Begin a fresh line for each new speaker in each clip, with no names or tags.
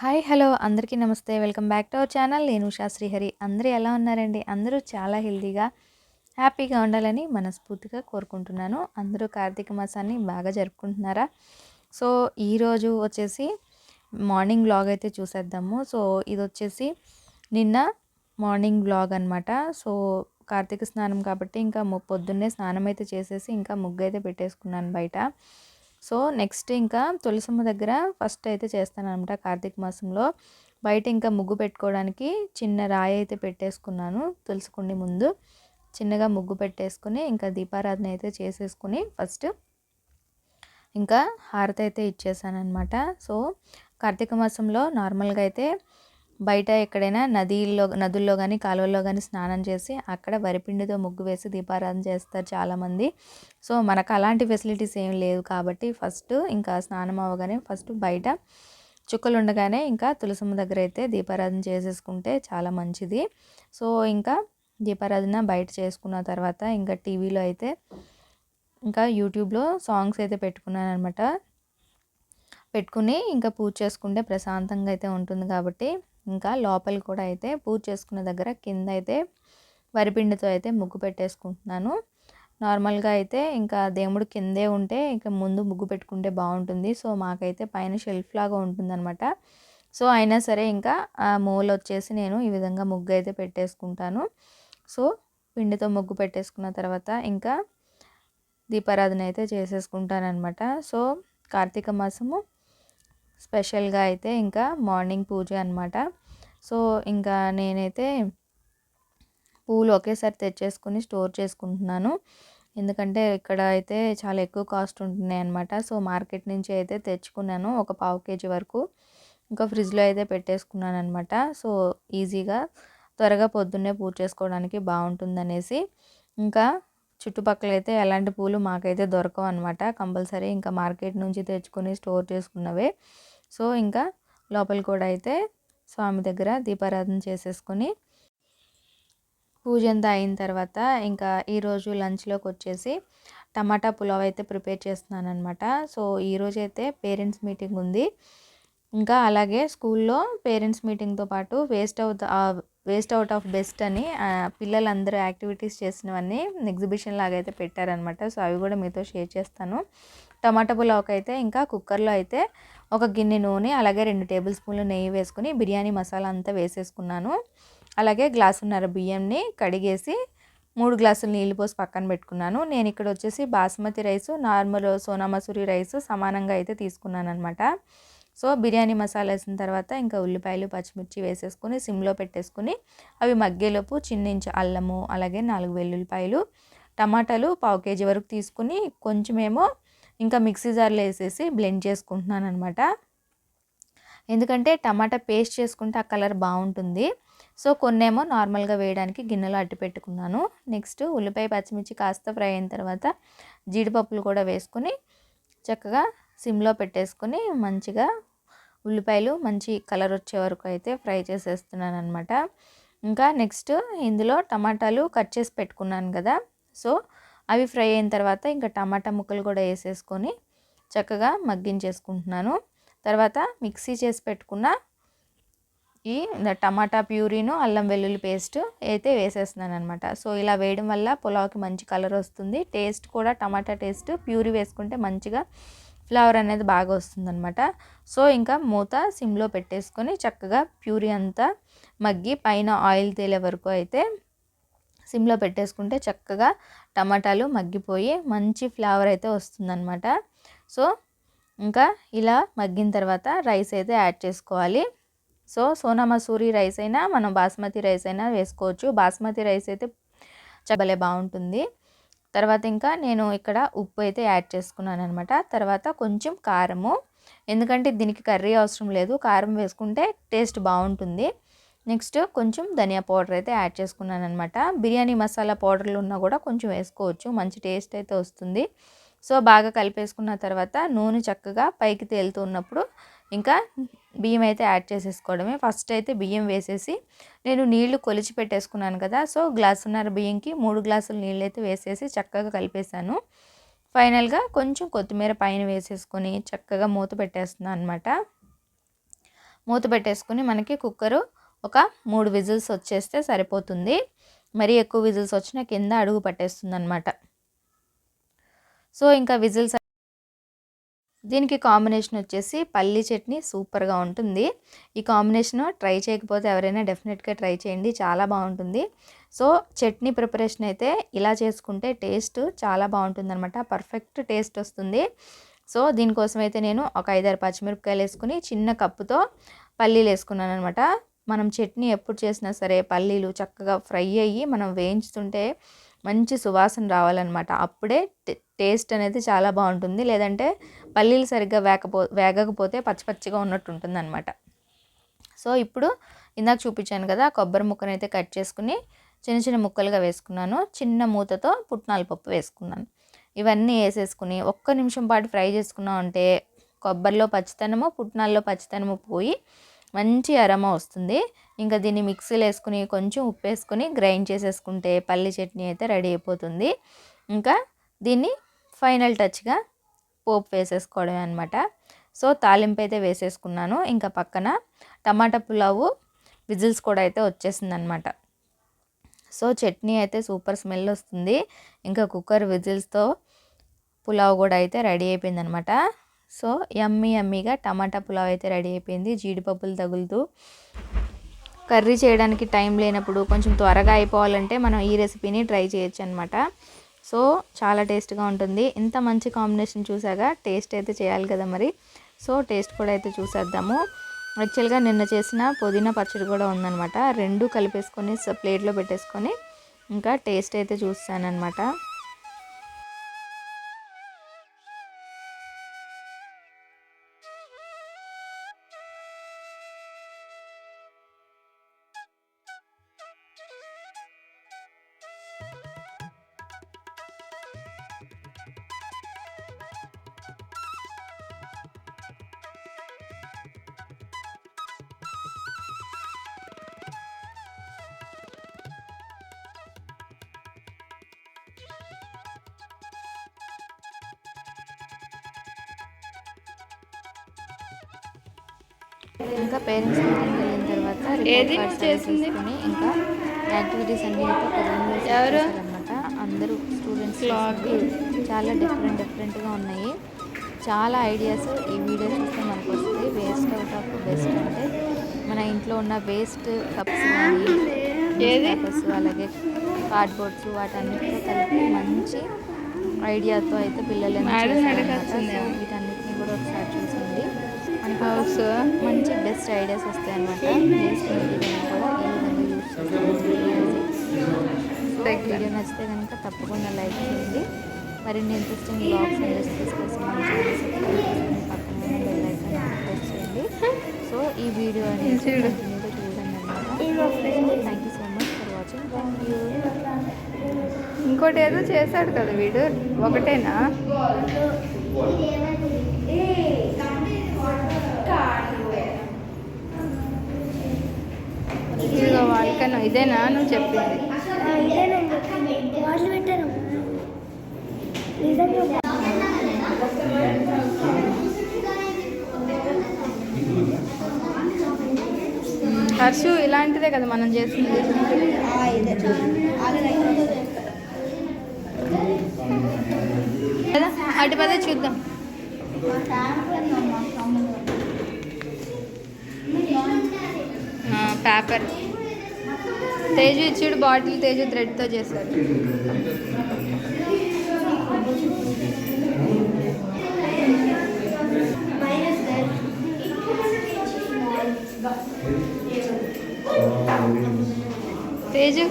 Hi hello. అందరికీ నమస్తే. Welcome back to our channel. నేను ఉషా శ్రీహరి. అందరూ ఎలా ఉన్నారండి? అందరూ చాలా హెల్తీగా హ్యాపీగా ఉండాలని మనస్ఫూర్తిగా కోరుకుంటున్నాను. అందరూ కార్తీక మాసాన్ని బాగా జరుపుకుంటున్నారా? సో ఈరోజు వచ్చేసి మార్నింగ్ వ్లాగ్ అయితే చూసేద్దాము. సో ఇది వచ్చేసి నిన్న మార్నింగ్ వ్లాగ్ అనమాట సో కార్తీక స్నానం కాబట్టి ఇంకా పొద్దున్నే స్నానం అయితే చేసేసి ఇంకా ముగ్గు అయితే పెట్టేసుకున్నాను బయట. సో నెక్స్ట్ ఇంకా తులసమ్మ దగ్గర ఫస్ట్ అయితే చేస్తాను అనమాట కార్తీక మాసంలో. బయట ఇంకా ముగ్గు పెట్టుకోవడానికి చిన్న రాయి అయితే పెట్టేసుకున్నాను తులసికుండి ముందు. చిన్నగా ముగ్గు పెట్టేసుకుని ఇంకా దీపారాధన అయితే చేసేసుకుని ఫస్ట్ ఇంకా హారతి అయితే ఇచ్చేసాను అనమాట సో కార్తీక మాసంలో నార్మల్గా అయితే బయట ఎక్కడైనా నదిలో నదుల్లో కానీ కాలువల్లో కానీ స్నానం చేసి అక్కడ వరిపిండితో ముగ్గు వేసి దీపారాధన చేస్తారు చాలామంది. సో మనకు అలాంటి ఫెసిలిటీస్ ఏం లేవు కాబట్టి ఫస్ట్ ఇంకా స్నానం అవ్వగానే ఫస్ట్ బయట చుక్కలు ఉండగానే ఇంకా తులసమ్మ దగ్గర అయితే దీపారాధన చేసేసుకుంటే చాలా మంచిది. సో ఇంకా దీపారాధన బయట చేసుకున్న తర్వాత ఇంకా టీవీలో అయితే ఇంకా యూట్యూబ్లో సాంగ్స్ అయితే పెట్టుకున్నాను అనమాట పెట్టుకుని ఇంకా పూజ చేసుకుంటే ప్రశాంతంగా అయితే ఉంటుంది కాబట్టి ఇంకా లోపల కూడా అయితే పూజ చేసుకున్న దగ్గర కింద అయితే వరిపిండితో అయితే ముగ్గు పెట్టేసుకుంటున్నాను. నార్మల్గా అయితే ఇంకా దేవుడు కిందే ఉంటే ఇంకా ముందు ముగ్గు పెట్టుకుంటే బాగుంటుంది. సో మాకైతే పైన షెల్ఫ్ లాగా ఉంటుందన్నమాట. సో అయినా సరే ఇంకా ఆ మూల వచ్చేసి నేను ఈ విధంగా ముగ్గు అయితే పెట్టేసుకుంటాను. సో పిండితో ముగ్గు పెట్టేసుకున్న తర్వాత ఇంకా దీపారాధన అయితే చేసేసుకుంటాను అనమాట సో కార్తీక మాసము స్పెషల్గా అయితే ఇంకా మార్నింగ్ పూజ అనమాట సో ఇంకా నేనైతే పూలు ఒకేసారి తెచ్చేసుకుని స్టోర్ చేసుకుంటున్నాను. ఎందుకంటే ఇక్కడ అయితే చాలా ఎక్కువ కాస్ట్ ఉంటున్నాయి అనమాట సో మార్కెట్ నుంచి అయితే తెచ్చుకున్నాను ఒక పావు కేజీ వరకు. ఇంకా ఫ్రిడ్జ్లో అయితే పెట్టేసుకున్నాను అనమాట సో ఈజీగా త్వరగా పొద్దున్నే పూజ చేసుకోవడానికి బాగుంటుందనేసి. ఇంకా చుట్టుపక్కల అయితే ఎలాంటి పూలు మాకైతే దొరకవు అనమాట కంపల్సరీ ఇంకా మార్కెట్ నుంచి తెచ్చుకొని స్టోర్ చేసుకున్నవే. సో ఇంకా లోపల కూడా అయితే స్వామి దగ్గర దీపారాధన చేసేసుకొని పూజ అంతా అయిన తర్వాత ఇంకా ఈరోజు లంచ్లోకి వచ్చేసి టమాటా పులావ్ అయితే ప్రిపేర్ చేస్తున్నాను అనమాట సో ఈరోజు అయితే పేరెంట్స్ మీటింగ్ ఉంది. ఇంకా అలాగే స్కూల్లో పేరెంట్స్ మీటింగ్తో పాటు waste out waste out of best అని పిల్లలందరూ యాక్టివిటీస్ చేసినవన్నీ ఎగ్జిబిషన్ లాగా అయితే పెట్టారనమాట సో అవి కూడా మీతో షేర్ చేస్తాను. టమాటా పులావ్కి అయితే ఇంకా కుక్కర్లో అయితే ఒక గిన్నె నూనె అలాగే రెండు టేబుల్ స్పూన్లు నెయ్యి వేసుకుని బిర్యానీ మసాలా అంతా వేసేసుకున్నాను. అలాగే గ్లాసున్నర బియ్యంని కడిగేసి మూడు గ్లాసులు నీళ్ళు పోసి పక్కన పెట్టుకున్నాను. నేను ఇక్కడ వచ్చేసి basmati rice normal Sona Masoori rice సమానంగా అయితే తీసుకున్నాను అనమాట సో బిర్యానీ మసాలా వేసిన తర్వాత ఇంకా ఉల్లిపాయలు పచ్చిమిర్చి వేసేసుకొని సిమ్లో పెట్టేసుకుని అవి మగ్గేలోపు చిన్న ఇంచు అల్లము అలాగే నాలుగు వెల్లుల్లిపాయలు టమాటాలు పావు కేజీ వరకు తీసుకుని కొంచెమేమో ఇంకా మిక్సీ జార్లో వేసేసి బ్లెండ్ చేసుకుంటున్నాను అనమాట ఎందుకంటే టమాటా పేస్ట్ చేసుకుంటే ఆ కలర్ బాగుంటుంది. సో కొన్నేమో నార్మల్గా వేయడానికి గిన్నెలో అట్టి పెట్టుకున్నాను. నెక్స్ట్ ఉల్లిపాయ పచ్చిమిర్చి కాస్త ఫ్రై అయిన తర్వాత జీడిపప్పులు కూడా వేసుకొని చక్కగా సిమ్లో పెట్టేసుకొని మంచిగా ఉల్లిపాయలు మంచి కలర్ వచ్చే వరకు అయితే ఫ్రై చేసేస్తున్నాను అనమాట ఇంకా నెక్స్ట్ ఇందులో టమాటాలు కట్ చేసి పెట్టుకున్నాను కదా. సో అవి ఫ్రై అయిన తర్వాత ఇంకా టమాటా ముక్కలు కూడా వేసేసుకొని చక్కగా మగ్గించేసుకుంటున్నాను. తర్వాత మిక్సీ చేసి పెట్టుకున్న ఈ టమాటా ప్యూరీను అల్లం వెల్లుల్లి పేస్ట్ అయితే వేసేస్తున్నాను అనమాట సో ఇలా వేయడం వల్ల పులావ్కి మంచి కలర్ వస్తుంది. టేస్ట్ కూడా టమాటా టేస్ట్ ప్యూరీ వేసుకుంటే మంచిగా ఫ్లేవర్ అనేది బాగా వస్తుందన్నమాట. సో ఇంకా మూత సిమ్లో పెట్టేసుకొని చక్కగా ప్యూరీ అంతా మగ్గి పైన ఆయిల్ తేలే వరకు అయితే సిమ్లో పెట్టేసుకుంటే చక్కగా టమాటాలు మగ్గిపోయి మంచి ఫ్లేవర్ అయితే వస్తుందన్నమాట. సో ఇంకా ఇలా మగ్గిన తర్వాత రైస్ అయితే యాడ్ చేసుకోవాలి. సో సోనా మసూరి రైస్ అయినా మనం బాస్మతి రైస్ అయినా వేసుకోవచ్చు. బాస్మతి రైస్ అయితే చబలే బాగుంటుంది. తర్వాత ఇంకా నేను ఇక్కడ ఉప్పు అయితే యాడ్ చేసుకున్నాను అనమాట తర్వాత కొంచెం కారము. ఎందుకంటే దీనికి కర్రీ అవసరం లేదు. కారం వేసుకుంటే టేస్ట్ బాగుంటుంది. నెక్స్ట్ కొంచెం ధనియా పౌడర్ అయితే యాడ్ చేసుకున్నాను అనమాట బిర్యానీ మసాలా పౌడర్లు ఉన్నా కూడా కొంచెం వేసుకోవచ్చు మంచి టేస్ట్ అయితే వస్తుంది. సో బాగా కలిపేసుకున్న తర్వాత నూనె చక్కగా పైకి తేలుతూ ఉన్నప్పుడు ఇంకా బియ్యం అయితే యాడ్ చేసేసుకోవడమే. ఫస్ట్ అయితే బియ్యం వేసేసి నేను నీళ్ళు కొలిచి పెట్టేసుకున్నాను కదా సో గ్లాసున్నర బియ్యంకి మూడు గ్లాసుల నీళ్ళు అయితే వేసేసి చక్కగా కలిపేశాను. ఫైనల్గా కొంచెం కొత్తిమీర పైన వేసేసుకొని చక్కగా మూత పెట్టేస్తున్నాను అనమాట మూత పెట్టేసుకుని మనకి కుక్కరు ఒక మూడు విజిల్స్ వచ్చేస్తే సరిపోతుంది. మరీ ఎక్కువ విజిల్స్ వచ్చినా కింద అడుగు పట్టేస్తుంది అనమాట సో ఇంకా విజిల్స్ దీనికి కాంబినేషన్ వచ్చేసి పల్లీ చట్నీ సూపర్గా ఉంటుంది. ఈ కాంబినేషన్ ట్రై చేయకపోతే ఎవరైనా డెఫినెట్గా ట్రై చేయండి చాలా బాగుంటుంది. సో చట్నీ ప్రిపరేషన్ అయితే ఇలా చేసుకుంటే టేస్ట్ చాలా బాగుంటుంది అనమాట పర్ఫెక్ట్ టేస్ట్ వస్తుంది. సో దీనికోసం అయితే నేను ఒక ఐదారు పచ్చిమిరపకాయలు వేసుకుని చిన్న కప్పుతో పల్లీలు వేసుకున్నాను అనమాట మనం చట్నీ ఎప్పుడు చేసినా సరే పల్లీలు చక్కగా ఫ్రై అయ్యి మనం వేయించుతుంటే మంచి సువాసన రావాలన్నమాట. అప్పుడే టేస్ట్ అనేది చాలా బాగుంటుంది. లేదంటే పల్లీలు సరిగ్గా వేకపో వేగకపోతే పచ్చి పచ్చిగా ఉన్నట్టు ఉంటుందన్నమాట సో ఇప్పుడు ఇందాక చూపించాను కదా కొబ్బరి ముక్కను అయితే కట్ చేసుకుని చిన్న చిన్న ముక్కలుగా వేసుకున్నాను. చిన్న మూతతో పుట్నాల పప్పు వేసుకున్నాను. ఇవన్నీ వేసేసుకుని ఒక్క నిమిషం పాటు ఫ్రై చేసుకున్నాం అంటే కొబ్బరిలో పచ్చితనము పుట్నాల్లో పచ్చితనము పోయి మంచి అరమ వస్తుంది. ఇంకా దీన్ని మిక్సీలో వేసుకుని కొంచెం ఉప్పు వేసుకుని గ్రైండ్ చేసేసుకుంటే పల్లి చట్నీ అయితే రెడీ అయిపోతుంది. ఇంకా దీన్ని ఫైనల్ టచ్గా పోపు వేసేసుకోవడమే అనమాట సో తాలింపు అయితే వేసేసుకున్నాను. ఇంకా పక్కన టమాటా పులావు విజిల్స్ కూడా అయితే వచ్చేసింది అనమాట సో చట్నీ అయితే సూపర్ స్మెల్ వస్తుంది. ఇంకా కుక్కర్ విజిల్స్తో పులావ్ కూడా అయితే రెడీ అయిపోయింది అనమాట సో యమ్మీ యమ్మీగా టమాటా పులావ్ అయితే రెడీ అయిపోయింది. జీడిపప్పులు తగులుతూ కర్రీ చేయడానికి టైం లేనప్పుడు కొంచెం త్వరగా అయిపోవాలంటే మనం ఈ రెసిపీని ట్రై చేయొచ్చు అనమాట సో చాలా టేస్ట్గా ఉంటుంది. ఇంత మంచి కాంబినేషన్ చూసాగా టేస్ట్ అయితే చేయాలి కదా మరి. సో టేస్ట్ కూడా అయితే చూసేద్దాము. యాక్చువల్గా నిన్న చేసిన పుదీనా పచ్చడి కూడా ఉందనమాట రెండు కలిపేసుకొని ప్లేట్లో పెట్టేసుకొని ఇంకా టేస్ట్ అయితే చూస్తానమాట ఇంకా పేరెంట్స్ మీటింగ్ వెళ్ళిన తర్వాత రిపోర్ట్
చేసింది?
ఇంకా యాక్టివిటీస్ అన్ని
ఎవరు?
అనమాట అందరూ స్టూడెంట్స్. చాలా డిఫరెంట్ డిఫరెంట్గా ఉన్నాయి చాలా ఐడియాస్ ఈ వీడియో చూస్తే మనకు వస్తుంది వేస్ట్ అవుట్ ఆఫ్ బెస్ట్ అంటే మన ఇంట్లో ఉన్న వేస్ట్ కప్స్ కానీ
ఏది?
పేపర్స్ అలాగే కార్డ్బోర్డ్స్ వాటన్నిటితో కలిపి మంచి ఐడియాతో అయితే పిల్లలని
మేడం హౌస్
మంచి బెస్ట్ ఐడియాస్ వస్తాయి అనమాట వీడియో నచ్చితే కనుక తప్పకుండా లైక్ చేయండి. మరిన్ని ఇంట్రెస్టింగ్ బ్లాగ్స్ రెసిపీస్ కోసం పక్కన బెల్ ఐకాన్ ప్రెస్ చేయండి. సో ఈ వీడియో అనేది చూడండి అనమాట thank you so much for watching thank you
ఇంకోటి ఏదో చేశాడు కదా వీడు. ఒకటేనా? వాళ్ళకన్నా ఇదేనా నువ్వు చెప్పింది? హర్షు ఇలాంటిదే కదా మనం చేసింది. కదా అటు పదే చూద్దాం. పేపర్. తేజు ఇచ్చుడు బాటిల్ తేజు థ్రెడ్తో చేశారు. తేజు?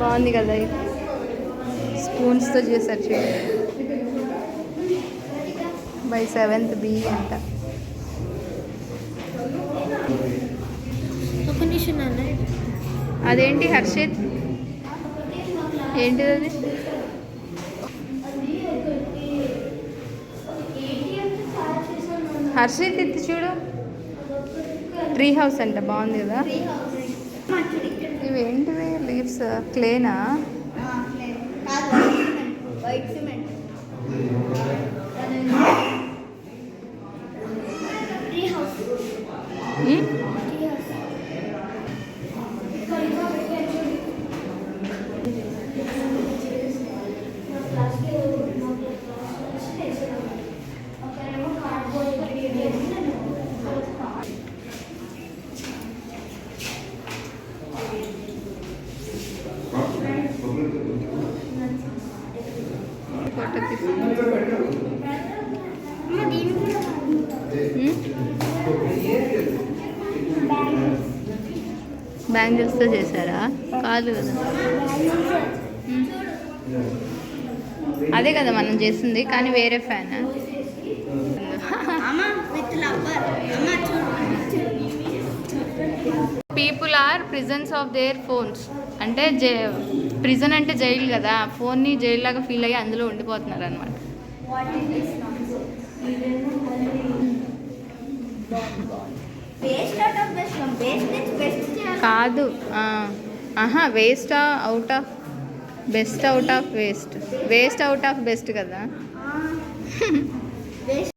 బాగుంది కదా స్పూన్స్తో చేశారు చూడండి బై సెవెంత్ బి అంట.
నిమిషం నాన్న
అదేంటి హర్షిత్? ఏంటిది అది? హర్షిత్ ఇది చూడు. ట్రీ హౌస్ అంట బాగుంది కదా? ఇవి ఏంటివి లీవ్స్ క్లేనా
వైట్ సిమెంట్
బ్యాంగిల్స్తో చేశారా? కాదు కదా. మ్మ్. అదే కదా మనం చేసింది కానీ వేరే fan? People are prisons of their phones అంటే జై ప్రిజన్ అంటే జైలు కదా. ఫోన్ని జైలు లాగా ఫీల్ అయ్యి అందులో ఉండిపోతున్నారు అనమాట కాదు ఆహా waste out of best out of waste waste out of best కదా?